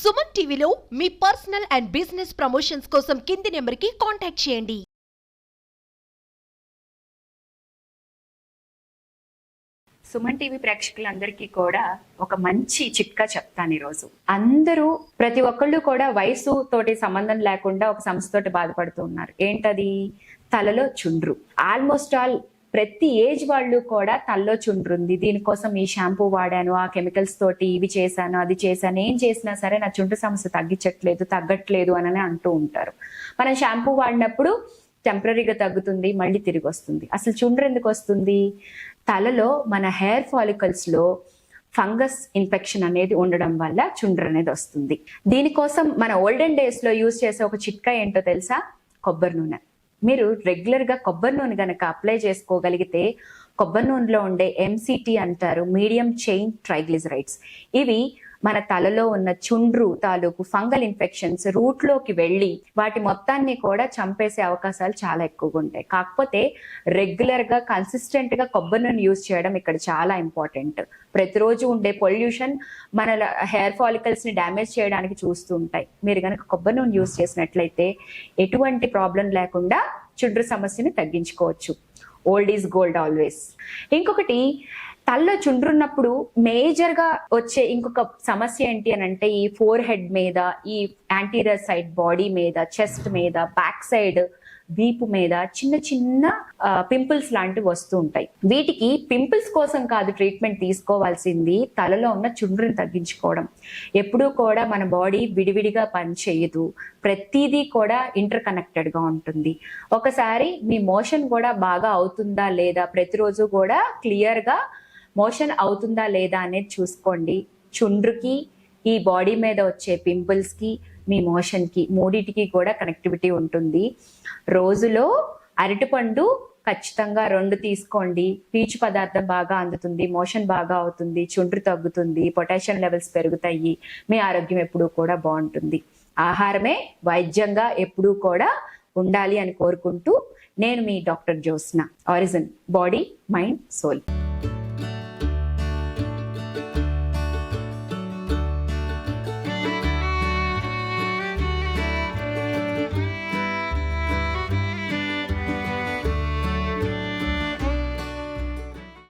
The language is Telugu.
సుమన్ టీవీలో మీ పర్సనల్ అండ్ బిజినెస్ ప్రమోషన్స్ కోసం కింది నెంబర్కి కాంటాక్ట్ చేయండి. సుమన్ టీవీ ప్రేక్షకులందరికీ కూడా ఒక మంచి చిట్కా చెప్తాను ఈరోజు. అందరూ ప్రతి ఒక్కళ్ళు కూడా వయసు తోటి సంబంధం లేకుండా ఒక సంస్థతోటి బాధపడుతూ ఉన్నారు. ఏంటది? తలలో చుండ్రు. ఆల్మోస్ట్ ఆల్ ప్రతి ఏజ్ వాళ్ళు కూడా తలలో చుండ్రు ఉంది దీనికోసం ఈ షాంపూ వాడాను ఆ కెమికల్స్ తోటి ఇవి చేశాను అది చేశాను ఏం చేసినా సరే నా చుండ్రు సమస్య తగ్గించట్లేదు తగ్గట్లేదు అని అంటూ ఉంటారు. మనం షాంపూ వాడినప్పుడు టెంపరీగా తగ్గుతుంది మళ్ళీ తిరిగి వస్తుంది అసలు చుండ్రు ఎందుకు వస్తుంది? తలలో మన హెయిర్ ఫాలికల్స్లో ఫంగస్ ఇన్ఫెక్షన్ అనేది ఉండడం వల్ల చుండ్రు అనేది వస్తుంది. దీనికోసం మన ఓల్డెన్ డేస్లో యూజ్ చేసే ఒక చిట్కా ఏంటో తెలుసా? కొబ్బరి నూనె. మీరు రెగ్యులర్గా కొబ్బరి నూనె కనుక అప్లై చేసుకోగలిగితే కొబ్బరి నూనెలో ఉండే ఎంసిటి అంటారు మీడియం చైన్ ట్రైగ్లిజరైడ్స్ ఇవి మన తలలో ఉన్న చుండ్రు తాలూకు ఫంగల్ ఇన్ఫెక్షన్స్ రూట్లోకి వెళ్ళి వాటి మొత్తాన్ని కూడా చంపేసే అవకాశాలు చాలా ఎక్కువగా ఉంటాయి. కాకపోతే రెగ్యులర్గా కన్సిస్టెంట్గా కొబ్బరి నూనె యూజ్ చేయడం ఇక్కడ చాలా ఇంపార్టెంట్. ప్రతిరోజు ఉండే పొల్యూషన్ మన హెయిర్ ఫాలికల్స్ని డ్యామేజ్ చేయడానికి చూస్తూ ఉంటాయి. మీరు కనుక కొబ్బరి నూనె యూజ్ చేసినట్లయితే ఎటువంటి ప్రాబ్లం లేకుండా చుండ్రు సమస్యని తగ్గించుకోవచ్చు. ఓల్డ్ ఈజ్ గోల్డ్ ఆల్వేస్ ఇంకొకటి తల్లో చుండ్రున్నప్పుడు మేజర్గా వచ్చే ఇంకొక సమస్య ఏంటి అని అంటే ఈ ఫోర్ హెడ్ మీద ఈ యాంటీరియర్ సైడ్ బాడీ మీద చెస్ట్ మీద బ్యాక్ సైడ్ వీపు మీద చిన్న చిన్న పింపుల్స్ లాంటివి వస్తూ ఉంటాయి. వీటికి పింపుల్స్ కోసం కాదు ట్రీట్మెంట్ తీసుకోవాల్సింది తలలో ఉన్న చుండ్రుని తగ్గించుకోవడం. ఎప్పుడూ కూడా మన బాడీ విడివిడిగా పనిచేయదు ప్రతిదీ కూడా ఇంటర్ కనెక్టెడ్గా ఉంటుంది. ఒకసారి మీ మోషన్ కూడా బాగా అవుతుందా లేదా ప్రతిరోజు కూడా క్లియర్గా మోషన్ అవుతుందా లేదా అనేది చూసుకోండి. చుండ్రుకి ఈ బాడీ మీద వచ్చే పింపుల్స్కి మీ మోషన్కి మూడిటికి కూడా కనెక్టివిటీ ఉంటుంది. రోజులో అరటిపండు ఖచ్చితంగా రెండు తీసుకోండి. పీచు పదార్థం బాగా అందుతుంది మోషన్ బాగా అవుతుంది చుండ్రు తగ్గుతుంది పొటాషియం లెవెల్స్ పెరుగుతాయి మీ ఆరోగ్యం ఎప్పుడూ కూడా బాగుంటుంది. ఆహారమే వైద్యంగా ఎప్పుడూ కూడా ఉండాలి అని కోరుకుంటూ నేను మీ doctor Jyotsna Origin body mind soul.